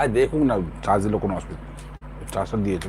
আর দেখুন না চার্জ দিলে কোনো অসুবিধা নেই। চার্জটা দিয়েছে।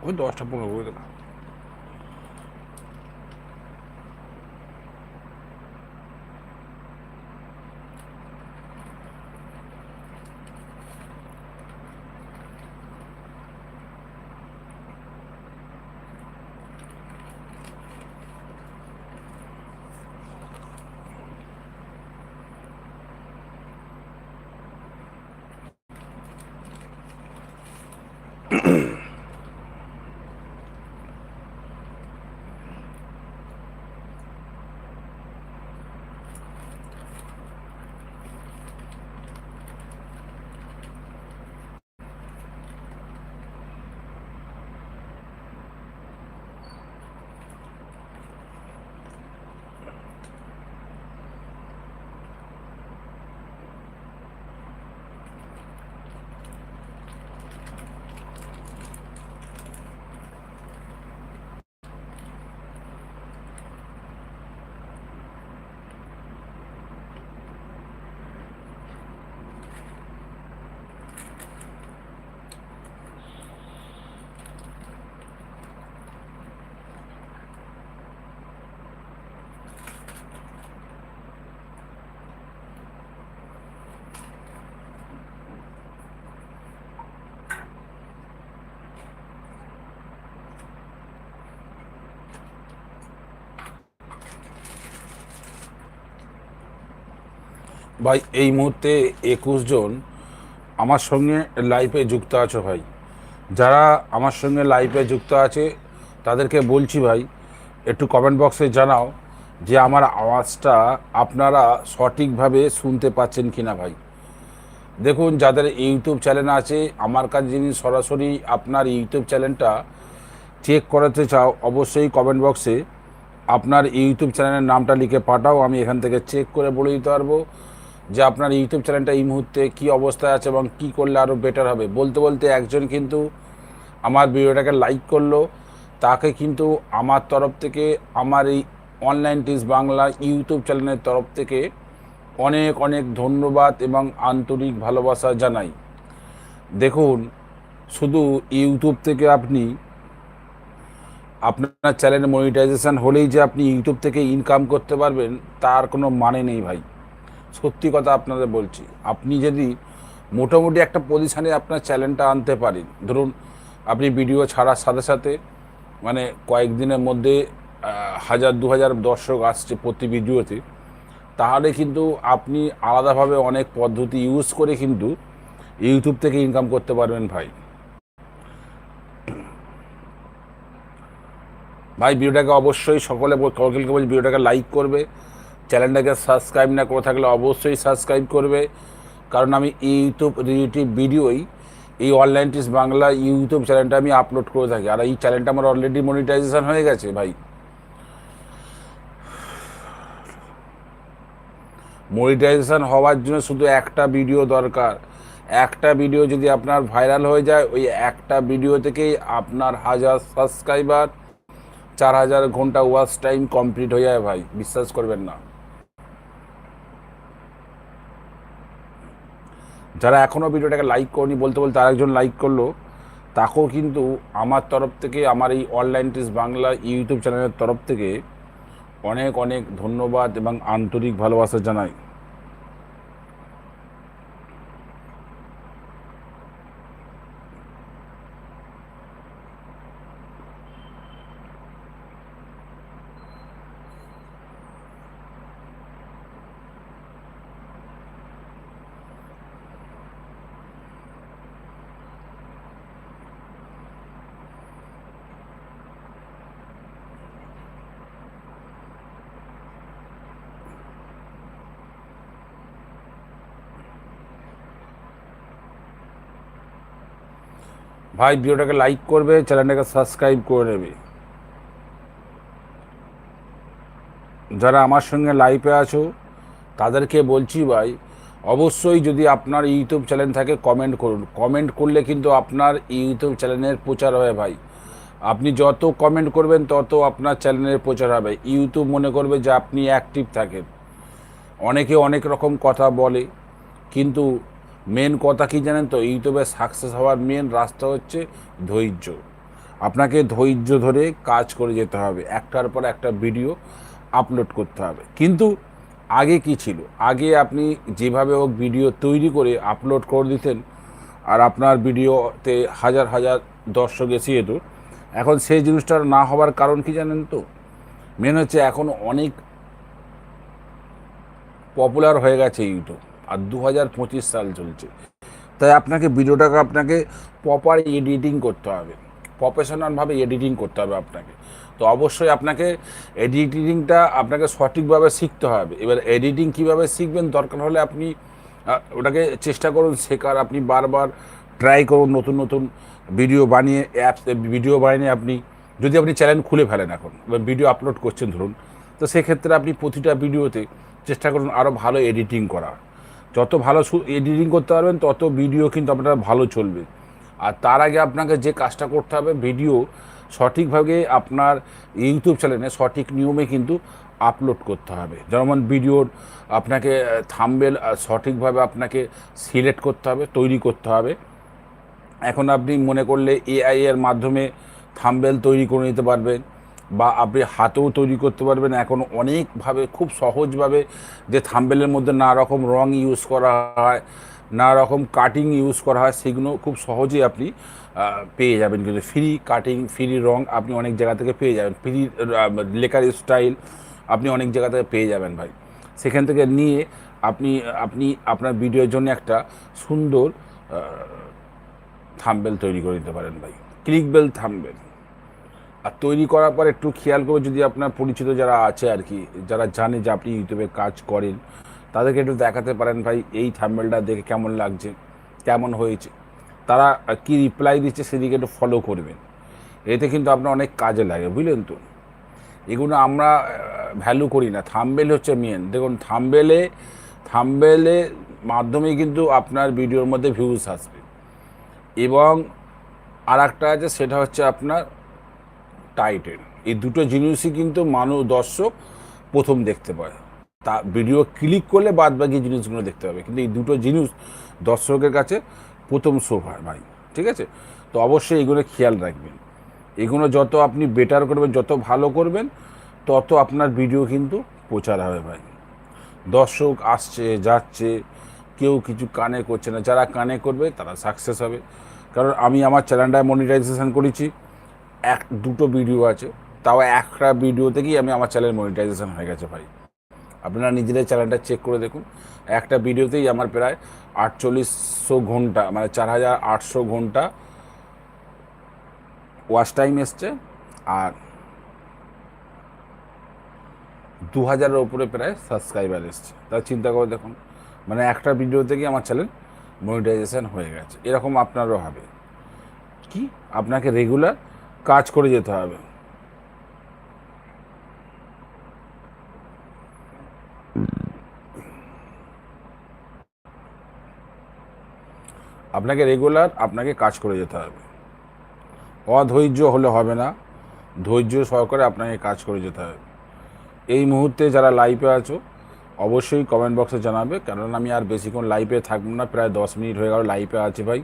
Quando eu acho que é bom, eu vou, cara. ভাই, এই মুহূর্তে একুশ জন আমার সঙ্গে লাইভে যুক্ত আছো ভাই। যারা আমার সঙ্গে লাইভে যুক্ত আছে, তাদেরকে বলছি ভাই, একটু কমেন্ট বক্সে জানাও যে আমার আওয়াজটা আপনারা সঠিকভাবে শুনতে পাচ্ছেন কিনা ভাই। দেখুন, যাদের ইউটিউব চ্যানেল আছে, আমার কাছে যিনি সরাসরি আপনার ইউটিউব চ্যানেলটা চেক করাতে চাও, অবশ্যই কমেন্ট বক্সে আপনার ইউটিউব চ্যানেলের নামটা লিখে পাঠাও, আমি এখান থেকে চেক করে বলে দিতে পারব। যে আপনার ইউটিউব চ্যানেলটা এই মুহূর্তে কী অবস্থায় আছে এবং কী করলে আরও বেটার হবে। বলতে বলতে একজন কিন্তু আমার ভিডিওটাকে লাইক করল। তাকে কিন্তু আমার তরফ থেকে, আমার এই অনলাইন টিস বাংলা ইউটিউব চ্যানেলের তরফ থেকে অনেক অনেক ধন্যবাদ এবং আন্তরিক ভালোবাসা জানাই। দেখুন, শুধু ইউটিউব থেকে আপনি, আপনার চ্যানেলে মনিটাইজেশান হলেই যে আপনি ইউটিউব থেকে ইনকাম করতে পারবেন, তার কোনো মানে নেই ভাই। সত্যি কথা আপনাদের বলছি, আপনি যদি মোটামুটি একটা পজিশানে আপনার চ্যানেলটা আনতে পারেন, ধরুন আপনি ভিডিও ছাড়ার সাথে সাথে মানে কয়েকদিনের মধ্যে হাজার দু হাজার দর্শক আসছে প্রতি ভিডিওতে তাহলে কিন্তু আপনি আলাদাভাবে অনেক পদ্ধতি ইউজ করে কিন্তু ইউটিউব থেকে ইনকাম করতে পারবেন ভাই। ভাই ভিডিওটাকে অবশ্যই সকলে, সকলকে বলছি ভিডিওটাকে লাইক করবে চ্যানেলটাকে সাবস্ক্রাইব না করে থাকলে অবশ্যই সাবস্ক্রাইব করবে। কারণ আমি ইউটিউব রিলেটিভ ভিডিওই এই অনলাইন টিস বাংলা ইউটিউব চ্যানেলটা আমি আপলোড করে থাকি। আর এই চ্যানেলটা আমার অলরেডি মনিটাইজেশন হয়ে গেছে ভাই। মনিটাইজেশন হওয়ার জন্য শুধু একটা ভিডিও দরকার। একটা ভিডিও যদি আপনার ভাইরাল হয়ে যায়, ওই একটা ভিডিও থেকেই আপনার হাজার সাবস্ক্রাইবার চার হাজার ঘণ্টা ওয়াচ টাইম কমপ্লিট হয়ে যায় ভাই। বিশ্বাস করবেন না। যারা এখনও ভিডিওটাকে লাইক করনি, বলতে বলতে আরেকজন লাইক করল, তাকেও কিন্তু আমার তরফ থেকে, আমার এই অনলাইন টিস বাংলা ইউটিউব চ্যানেলের তরফ থেকে অনেক অনেক ধন্যবাদ এবং আন্তরিক ভালোবাসা জানাই। ভাই ভিডিওটাকে লাইক করবে চ্যানেলটাকে সাবস্ক্রাইব করে নেবে। যারা আমার সঙ্গে লাইভে আছো, তাদেরকে বলছি ভাই, অবশ্যই যদি আপনার ইউটিউব চ্যানেল থাকে কমেন্ট করুন। কমেন্ট করলে কিন্তু আপনার ইউটিউব চ্যানেলের প্রচার হয় ভাই। আপনি যত কমেন্ট করবেন, তত আপনার চ্যানেলের প্রচার হবে। ইউটিউব মনে করবে যে আপনি অ্যাক্টিভ থাকেন। অনেকে অনেক রকম কথা বলে, কিন্তু মেন কথা কি জানেন তো? ইউটিউবে সাকসেস হওয়ার মেন রাস্তা হচ্ছে ধৈর্য। আপনাকে ধৈর্য ধরে কাজ করে যেতে হবে। একটার পর একটা ভিডিও আপলোড করতে হবে। কিন্তু আগে কি ছিল? আগে আপনি যেভাবে হোক ভিডিও তৈরি করে আপলোড করে দিতেন আর আপনার ভিডিওতে হাজার হাজার দর্শক এসে যেত। এখন সেই জিনিসটা না হওয়ার কারণ কি জানেন তো? মেন হচ্ছে এখন অনেক পপুলার হয়ে গেছে ইউটিউব আর দু হাজার পঁচিশ সাল চলছে। তাই আপনাকে ভিডিওটাকে আপনাকে প্রপার এডিটিং করতে হবে। প্রফেশনালভাবে এডিটিং করতে হবে আপনাকে। তো অবশ্যই আপনাকে এডিটিংটা আপনাকে সঠিকভাবে শিখতে হবে। এবার এডিটিং কীভাবে শিখবেন দরকার হলে আপনি ওটাকে চেষ্টা করুন, শেখার। আপনি বারবার ট্রাই করুন, নতুন নতুন ভিডিও বানিয়ে অ্যাপস ভিডিও বানিয়ে আপনি, যদি আপনি চ্যানেল খুলে ফেলেন এখন ভিডিও আপলোড করছেন ধরুন, তো সেক্ষেত্রে আপনি প্রতিটা ভিডিওতে চেষ্টা করুন আরও ভালো এডিটিং করার যত ভালো এডিটিং করতে পারবেন, তত ভিডিও কিন্তু আপনার ভালো চলবে। আর তার আগে আপনাকে যে কাজটা করতে হবে ভিডিও সঠিকভাবে আপনার ইউটিউব চ্যানেলে সঠিক নিয়মে কিন্তু আপলোড করতে হবে। যেমন ভিডিওর আপনাকে থামবেল সঠিকভাবে আপনাকে সিলেক্ট করতে হবে, তৈরি করতে হবে। এখন আপনি মনে করলে এআই এর মাধ্যমে থামবেল তৈরি করে নিতে পারবেন। বা আপনি হাতেও তৈরি করতে পারবেন। এখন অনেকভাবে, খুব সহজভাবে যে থাম্বেলের মধ্যে নানা রকম রং ইউজ করা হয় নানা রকম কাটিং ইউজ করা হয়, সেগুলো খুব সহজেই আপনি পেয়ে যাবেন। কিন্তু ফ্রি কাটিং ফ্রি রং আপনি অনেক জায়গা থেকে পেয়ে যাবেন। ফ্রি লেখার স্টাইল আপনি অনেক জায়গা থেকে পেয়ে যাবেন ভাই। সেখান থেকে নিয়ে আপনি আপনি আপনার ভিডিওর জন্য একটা সুন্দর থাম্বেল তৈরি করে দিতে পারেন ভাই। Click bell thumbnail. আর তৈরি করার পর একটু খেয়াল করে যদি আপনার পরিচিত যারা আছে আর কি, যারা জানে যে আপনি ইউটিউবে কাজ করেন, তাদেরকে একটু দেখাতে পারেন ভাই, এই থাম্বেলটা দেখে কেমন লাগছে, কেমন হয়েছে। তারা কি রিপ্লাই দিচ্ছে সেদিকে একটু ফলো করবেন। এতে কিন্তু আপনার অনেক কাজে লাগে, বুঝলেন তো? এগুলো আমরা ভ্যালু করি না। থাম্বেল হচ্ছে মেন দেখুন থাম্বেলে থাম্বেলে মাধ্যমে কিন্তু আপনার ভিডিওর মধ্যে ভিউজ আসবে। এবং আর একটা আছে, সেটা হচ্ছে আপনার টাইটেল এই দুটো জিনিসই কিন্তু মানুষ দর্শক প্রথম দেখতে পায়। তা ভিডিও ক্লিক করলে বাদ বাকি জিনিসগুলো দেখতে পাবে। কিন্তু এই দুটো জিনিস দর্শকের কাছে প্রথম শো হয় ভাই, ঠিক আছে? তো অবশ্যই এগুলো খেয়াল রাখবেন। এগুলো যত আপনি বেটার করবেন, যত ভালো করবেন, তত আপনার ভিডিও কিন্তু প্রচার হবে ভাই। দর্শক আসছে, যাচ্ছে, কেউ কিছু কানে করছে না। যারা কানে করবে তারা সাকসেস হবে। কারণ আমি আমার চ্যানেলটায় মনিটাইজেশন করেছি। এক, দুটো ভিডিও আছে। তাও একটা ভিডিও থেকেই আমি আমার চ্যানেল মনিটাইজেশন হয়ে গেছে ভাই। আপনারা নিজেদের চ্যানেলটা চেক করে দেখুন। একটা ভিডিওতেই আমার প্রায় আটচল্লিশশো ঘণ্টা মানে চার হাজার আটশো ঘণ্টা ওয়াশ টাইম এসছে। আর দু হাজারের ওপরে প্রায় সাবস্ক্রাইবার এসছে। তা চিন্তা করে দেখুন। মানে একটা ভিডিও থেকে আমার চ্যানেল মনিটাইজেশন হয়ে গেছে। এরকম আপনারও হবে। কি? আপনাকে রেগুলার কাজ করে যেতে হবে। আপনাকে রেগুলার আপনাকে কাজ করে যেতে হবে। অধৈর্য হলে হবে না। ধৈর্য সহকারে আপনাকে কাজ করে যেতে হবে। এই মুহূর্তে যারা লাইভে আছো, অবশ্যই কমেন্ট বক্সে জানাবে। কারণ আমি আর বেশিক্ষণ লাইভে থাকব না, প্রায় দশ মিনিট হয়ে গেল লাইভে আছে ভাই।